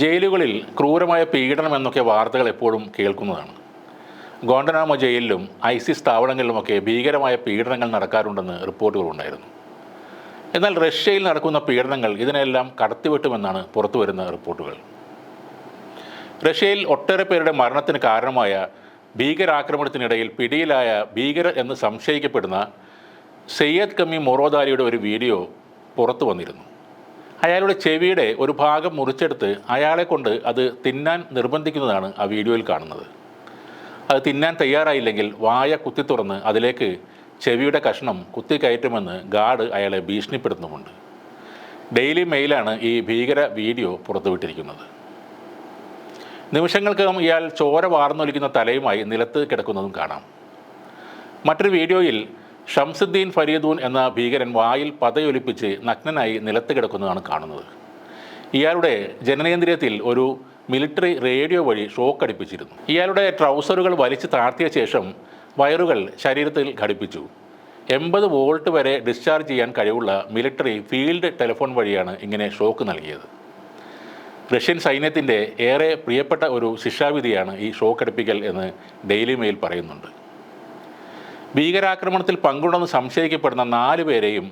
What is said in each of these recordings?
ജയിലുകളിൽ ക്രൂരമായ പീഡനം എന്നൊക്കെ വാർത്തകൾ എപ്പോഴും കേൾക്കുന്നതാണ്. ഗോണ്ടനാമോ ജയിലിലും ഐസിസ് സ്ഥാപനങ്ങളിലുമൊക്കെ ഭീകരമായ പീഡനങ്ങൾ നടക്കാറുണ്ടെന്ന് റിപ്പോർട്ടുകളുണ്ടായിരുന്നു എന്നാൽ റഷ്യയിൽ നടക്കുന്ന പീഡനങ്ങൾ ഇതിനെല്ലാം കടത്തിവെട്ടുമെന്നാണ് പുറത്തുവരുന്ന റിപ്പോർട്ടുകൾ. റഷ്യയിൽ ഒട്ടേറെ പേരുടെ മരണത്തിന് കാരണമായ ഭീകരാക്രമണത്തിനിടയിൽ പിടിയിലായ ഭീകരർ എന്ന് സംശയിക്കപ്പെടുന്ന സയ്യദ് കമ്മി മൊറോദാരിയുടെ ഒരു വീഡിയോ പുറത്തു വന്നിരുന്നു അയാളുടെ ചെവിയുടെ ഒരു ഭാഗം മുറിച്ചെടുത്ത് അയാളെ കൊണ്ട് അത് തിന്നാൻ നിർബന്ധിക്കുന്നതാണ് ആ വീഡിയോയിൽ കാണുന്നത്. അത് തിന്നാൻ തയ്യാറായില്ലെങ്കിൽ വായ കുത്തി തുറന്ന് അതിലേക്ക് ചെവിയുടെ കഷ്ണം കുത്തിക്കയറ്റുമെന്ന് ഗാർഡ് അയാളെ ഭീഷണിപ്പെടുത്തുന്നുമുണ്ട്. ഡെയിലി മെയിലാണ് ഈ ഭീകര വീഡിയോ പുറത്തുവിട്ടിരിക്കുന്നത്. നിമിഷങ്ങൾക്കകം ഇയാൾ ചോര വാർന്നൊലിക്കുന്ന തലയുമായി നിലത്ത് കിടക്കുന്നതും കാണാം. മറ്റൊരു വീഡിയോയിൽ ഷംസുദ്ദീൻ ഫരീദൂൻ എന്ന ഭീകരൻ വായിൽ പതയൊലിപ്പിച്ച് നഗ്നനായി നിലത്ത് കിടക്കുന്നതാണ് കാണുന്നത്. ഇയാളുടെ ജനനേന്ദ്രിയത്തിൽ ഒരു മിലിറ്ററി റേഡിയോ വഴി ഷോക്ക് അടിപ്പിച്ചിരുന്നു. ഇയാളുടെ ട്രൗസറുകൾ വലിച്ചു താഴ്ത്തിയ ശേഷം വയറുകൾ ശരീരത്തിൽ ഘടിപ്പിച്ചു. എൺപത് വോൾട്ട് വരെ ഡിസ്ചാർജ് ചെയ്യാൻ കഴിവുള്ള മിലിറ്ററി ഫീൽഡ് ടെലിഫോൺ വഴിയാണ് ഇങ്ങനെ ഷോക്ക് നൽകിയത്. റഷ്യൻ സൈന്യത്തിന്റെ ഏറെ പ്രിയപ്പെട്ട ഒരു ശിക്ഷാവിധിയാണ് ഈ ഷോക്ക് അടുപ്പിക്കൽ എന്ന് ഡെയിലി മെയിൽ പറയുന്നുണ്ട്. ഭീകരാക്രമണത്തിൽ പങ്കുണ്ടെന്ന് സംശയിക്കപ്പെടുന്ന നാല് പേരെയും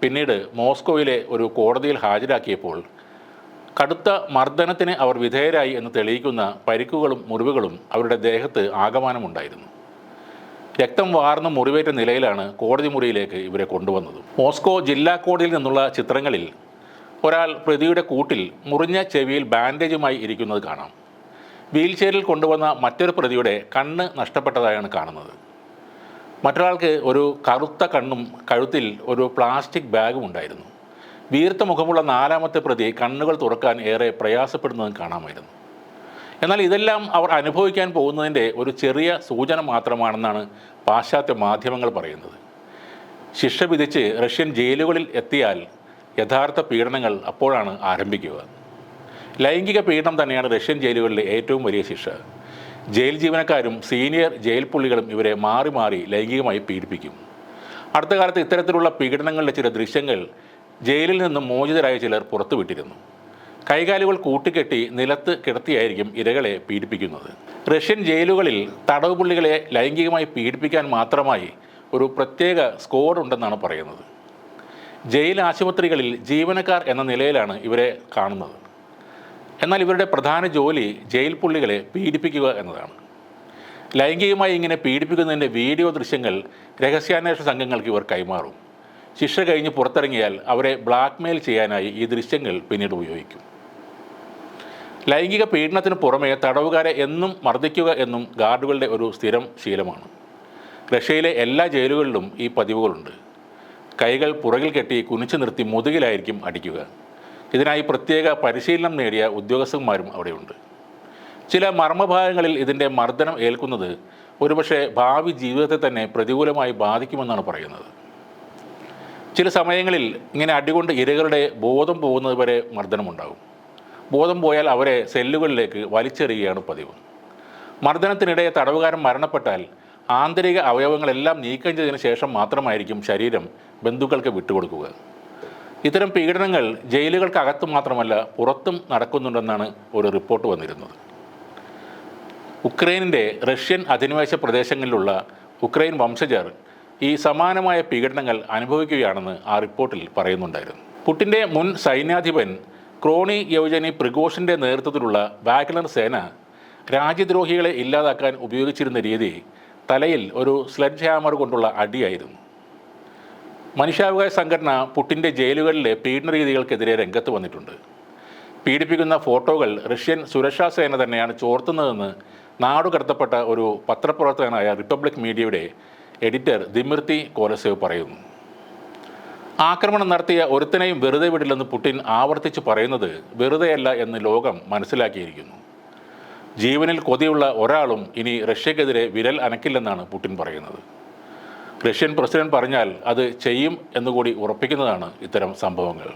പിന്നീട് മോസ്കോയിലെ ഒരു കോടതിയിൽ ഹാജരാക്കിയപ്പോൾ കടുത്ത മർദ്ദനത്തിന് അവർ വിധേയരായി എന്ന് തെളിയിക്കുന്ന പരിക്കുകളും മുറിവുകളും അവരുടെ ദേഹത്ത് ആകമാനമുണ്ടായിരുന്നു രക്തം വാർന്ന മുറിവേറ്റ നിലയിലാണ് കോടതി മുറിയിലേക്ക് ഇവരെ കൊണ്ടുവന്നത്. മോസ്കോ ജില്ലാ കോടതിയിൽ നിന്നുള്ള ചിത്രങ്ങളിൽ ഒരാൾ പ്രതിയുടെ കൂട്ടിൽ മുറിഞ്ഞ ചെവിയിൽ ബാൻഡേജുമായി ഇരിക്കുന്നത് കാണാം. വീൽചെയറിൽ കൊണ്ടുവന്ന മറ്റൊരു പ്രതിയുടെ കണ്ണ് നഷ്ടപ്പെട്ടതായാണ് കാണുന്നത്. മറ്റൊരാൾക്ക് ഒരു കറുത്ത കണ്ണും കഴുത്തിൽ ഒരു പ്ലാസ്റ്റിക് ബാഗും ഉണ്ടായിരുന്നു. വീർത്ത മുഖമുള്ള നാലാമത്തെ പ്രതി കണ്ണുകൾ തുറക്കാൻ ഏറെ പ്രയാസപ്പെടുന്നതും കാണാമായിരുന്നു. എന്നാൽ ഇതെല്ലാം അവർ അനുഭവിക്കാൻ പോകുന്നതിന്റെ ഒരു ചെറിയ സൂചന മാത്രമാണെന്നാണ് പാശ്ചാത്യ മാധ്യമങ്ങൾ പറയുന്നത്. ശിക്ഷ വിധിച്ച് റഷ്യൻ ജയിലുകളിൽ എത്തിയാൽ യഥാർത്ഥ പീഡനങ്ങൾ അപ്പോഴാണ് ആരംഭിക്കുക. ലൈംഗിക പീഡനം തന്നെയാണ് റഷ്യൻ ജയിലുകളിലെ ഏറ്റവും വലിയ ശിക്ഷ. ജയിൽ ജീവനക്കാരും സീനിയർ ജയിൽ പുള്ളികളും ഇവരെ മാറി മാറി ലൈംഗികമായി പീഡിപ്പിക്കും. അടുത്ത കാലത്ത് ഇത്തരത്തിലുള്ള പീഡനങ്ങളുടെ ചില ദൃശ്യങ്ങൾ ജയിലിൽ നിന്നും മോചിതരായ ചിലർ പുറത്തുവിട്ടിരുന്നു. കൈകാലുകൾ കൂട്ടിക്കെട്ടി നിലത്ത് കിടത്തിയായിരിക്കും ഇരകളെ പീഡിപ്പിക്കുന്നത്. റഷ്യൻ ജയിലുകളിൽ തടവ് പുള്ളികളെ ലൈംഗികമായി പീഡിപ്പിക്കാൻ മാത്രമായി ഒരു പ്രത്യേക സ്ക്വാഡ് ഉണ്ടെന്നാണ് പറയുന്നത്. ജയിൽ ആശുപത്രികളിൽ ജീവനക്കാർ എന്ന നിലയിലാണ് ഇവരെ കാണുന്നത്. എന്നാൽ ഇവരുടെ പ്രധാന ജോലി ജയിൽ പുള്ളികളെ പീഡിപ്പിക്കുക എന്നതാണ്. ലൈംഗികമായി ഇങ്ങനെ പീഡിപ്പിക്കുന്നതിന്റെ വീഡിയോ ദൃശ്യങ്ങൾ രഹസ്യാന്വേഷണ സംഘങ്ങൾക്ക് ഇവർ കൈമാറും. ശിക്ഷ കഴിഞ്ഞ് പുറത്തിറങ്ങിയാൽ അവരെ ബ്ലാക്ക്മെയിൽ ചെയ്യാനായി ഈ ദൃശ്യങ്ങൾ പിന്നീട് ഉപയോഗിക്കും. ലൈംഗിക പീഡനത്തിന് പുറമെ തടവുകാരെ എന്നും മർദ്ദിക്കുക എന്നും ഗാർഡുകളുടെ ഒരു സ്ഥിരം ശീലമാണ്. റഷ്യയിലെ എല്ലാ ജയിലുകളിലും ഈ പതിവുകളുണ്ട്. കൈകൾ പുറകിൽ കെട്ടി കുനിച്ചു നിർത്തി മുതുകിലായിരിക്കും അടിക്കുക. ഇതിനായി പ്രത്യേക പരിശീലനം നേടിയ ഉദ്യോഗസ്ഥന്മാരും അവിടെയുണ്ട്. ചില മർമ്മഭാഗങ്ങളിൽ ഇതിന്റെ മർദ്ദനം ഏൽക്കുന്നത് ഒരുപക്ഷെ ഭാവി ജീവിതത്തെ തന്നെ പ്രതികൂലമായി ബാധിക്കുമെന്നാണ് പറയുന്നത്. ചില സമയങ്ങളിൽ ഇങ്ങനെ അടികൊണ്ട് ഇരകളുടെ ബോധം പോകുന്നത് വരെ മർദ്ദനമുണ്ടാകും. ബോധം പോയാൽ അവരെ സെല്ലുകളിലേക്ക് വലിച്ചെറിയുകയാണ് പതിവ്. മർദ്ദനത്തിനിടെ തടവുകാരൻ മരണപ്പെട്ടാൽ ആന്തരിക അവയവങ്ങളെല്ലാം നീക്കം ചെയ്തതിന് ശേഷം മാത്രമായിരിക്കും ശരീരം ബന്ധുക്കൾക്ക് വിട്ടുകൊടുക്കുക. ഇത്തരം പീഡനങ്ങൾ ജയിലുകൾക്കകത്ത് മാത്രമല്ല പുറത്തും നടക്കുന്നുണ്ടെന്നാണ് ഒരു റിപ്പോർട്ട് വന്നിരുന്നത്. ഉക്രൈനിന്റെ റഷ്യൻ അധിനിവേശ പ്രദേശങ്ങളിലുള്ള ഉക്രൈൻ വംശജർ ഈ സമാനമായ പീഡനങ്ങൾ അനുഭവിക്കുകയാണെന്ന് ആ റിപ്പോർട്ടിൽ പറയുന്നുണ്ടായിരുന്നു. പുട്ടിന്റെ മുൻ സൈന്യാധിപൻ ക്രോണി യൗജനി പ്രിഗോഷിന്റെ നേതൃത്വത്തിലുള്ള വാഗ്നർ സേന രാജ്യദ്രോഹികളെ ഇല്ലാതാക്കാൻ ഉപയോഗിച്ചിരുന്ന രീതി തലയിൽ ഒരു സ്ലെഡ്ജ് ഹാമർ കൊണ്ടുള്ള അടിയായിരുന്നു. മനുഷ്യാവകാശ സംഘടന പുട്ടിന്റെ ജയിലുകളിലെ പീഡന രീതികൾക്കെതിരെ രംഗത്ത് വന്നിട്ടുണ്ട്. പീഡിപ്പിക്കുന്ന ഫോട്ടോകൾ റഷ്യൻ സുരക്ഷാ സേന തന്നെയാണ് ചോർത്തുന്നതെന്ന് നാടുകടത്തപ്പെട്ട ഒരു പത്രപ്രവർത്തകനായ റിപ്പബ്ലിക് മീഡിയയുടെ എഡിറ്റർ ദിമിർത്തി കോലസേവ് പറയുന്നു. ആക്രമണം നടത്തിയ ഒരുത്തനെയും വെറുതെ വിടില്ലെന്ന് പുടിൻ ആവർത്തിച്ച് പറയുന്നത് വെറുതെയല്ല എന്ന് ലോകം മനസ്സിലാക്കിയിരിക്കുന്നു. ജീവനിൽ കൊതിയുള്ള ഒരാളും ഇനി റഷ്യക്കെതിരെ വിരൽ അനക്കില്ലെന്നാണ് പുടിൻ പറയുന്നത്. റഷ്യൻ പ്രസിഡന്റ് പറഞ്ഞാൽ അത് ചെയ്യും എന്നുകൂടി ഉറപ്പിക്കുന്നതാണ് ഇത്തരം സംഭവങ്ങൾ.